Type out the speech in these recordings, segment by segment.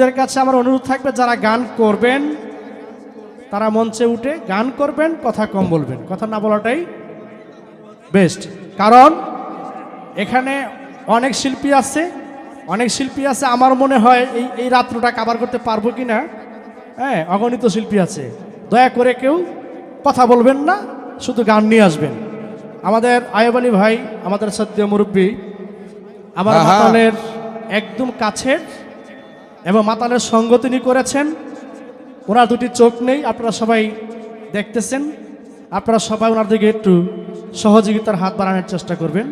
শিল্পীদের কাছে আমার অনুরোধ থাকবে যারা গান করবেন তারা মঞ্চে উঠে গান করবেন কথা কম বলবেন। কথা না বলাটাই বেস্ট কারণ এখানে অনেক শিল্পী আছে অনেক শিল্পী আছে। আমার মনে হয় এই এই রাত্রটা কাবার করতে পারব কি না হ্যাঁ অগণিত শিল্পী আছে। দয়া করে কেউ কথা বলবেন না শুধু গান নিয়ে আসবেন। আমাদের আয়ব আলী ভাই আমাদের সদ্য মুরব্বী আমার। মাতালের একদম কাছের এবং মাতালের সঙ্গ তিনি করেছেন। ওনার দুটি চোখ নেই, আপনারা সবাই দেখতেছেন। আপনারা সবাই ওনার দিকে একটু সহযোগিতার হাত বাড়ানোর চেষ্টা করবেন।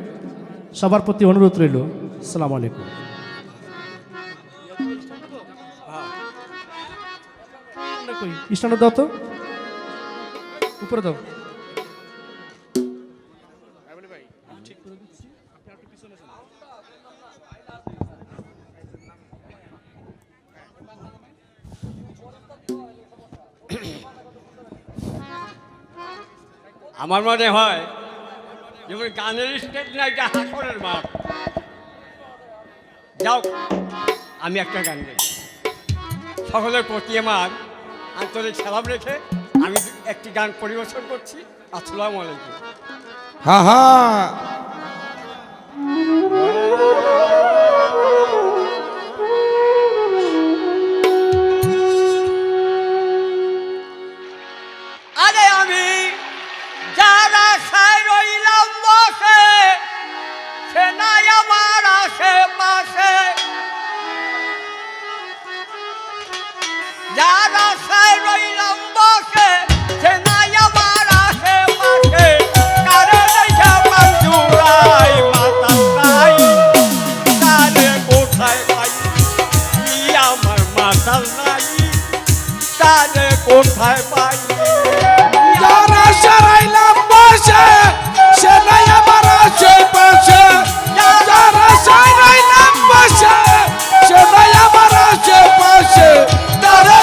সবার প্রতি অনুরোধ রইল। আসসালামু আলাইকুম। দাও উপরে দাও। আমার মনে হয় যেমন গানের স্টেজ না এটা হাসরের মাঠ যাও, আমি একটা গান গাই। সকলের প্রতি আমার আন্তরিক সালাম রেখে আমি একটি গান পরিবেশন করছি। আসসালামু আলাইকুম। হা হা। মাতাল নাই কারে কোথায় পাই? যারা সারাইলাম বসে, সে নাই আমার আশেপাশে। যারা সারাইলাম বসে, সে নাই আমার আশেপাশে। তারা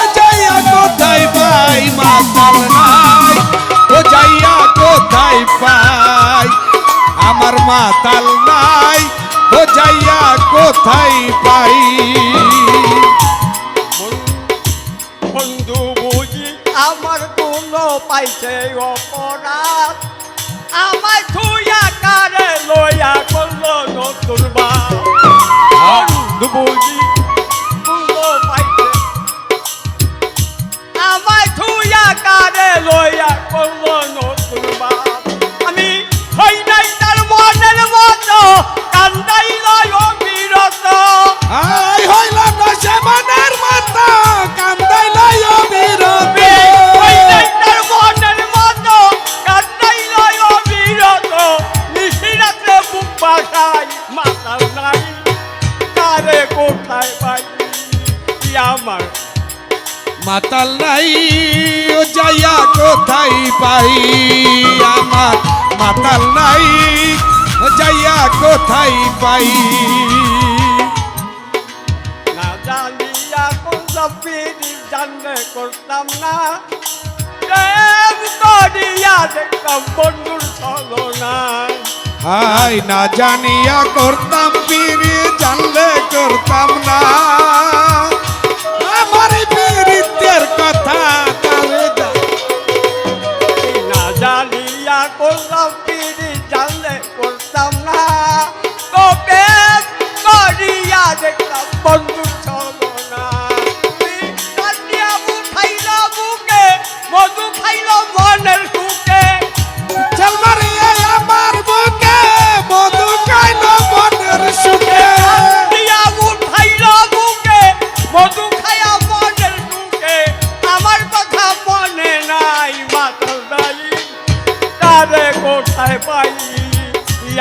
মাতাল আমার কোনো পাইছে অপরাধ। আমায় থুইয়া কারে লইয়া করল নতুন বা বুঝি মাতাল নাই ও যাইয়া কোথায় পাই? আমার মাতাল নাই ও যাইয়া কোথায় পাই? না জানিয়া কোন সপিনি জানলে করতাম না। দেখতাম বন্ধুর হাই না জানিয়া করতাম পিরি জানলে করতাম না। জানিয়া করলাম পিড়ি জানলে করতাম না। তবে করিয়া দেখলাম বন্ধু ছবো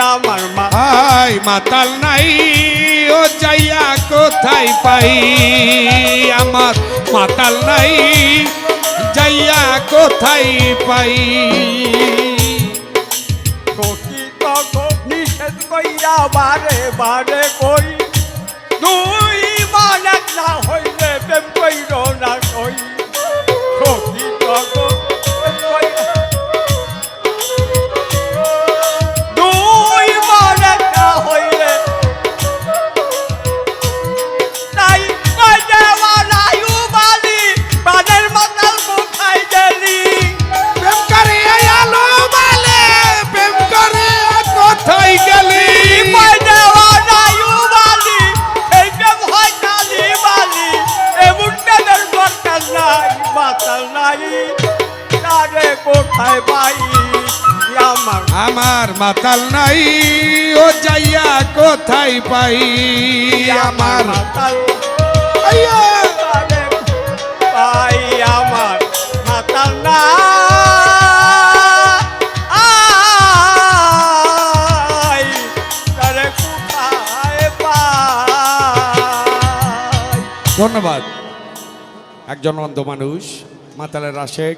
আমার মাতাল নাই ও যাইয়া কোথায় পাই? আমার মাতাল নাই যাইয়া কোথায় পাই? সখী তখন নিষেধ কইরা বারে বারে কই? দুই মান না পাতাল নাই। তারে কোথায় পাই? আমার আমার মাতাল নাই ও যাইয়া কোথায় পাই? আমার মাতাল পাই আমার মাতাল না। ধন্যবাদ। একজন অন্ধ মানুষ মাতালের আশেক।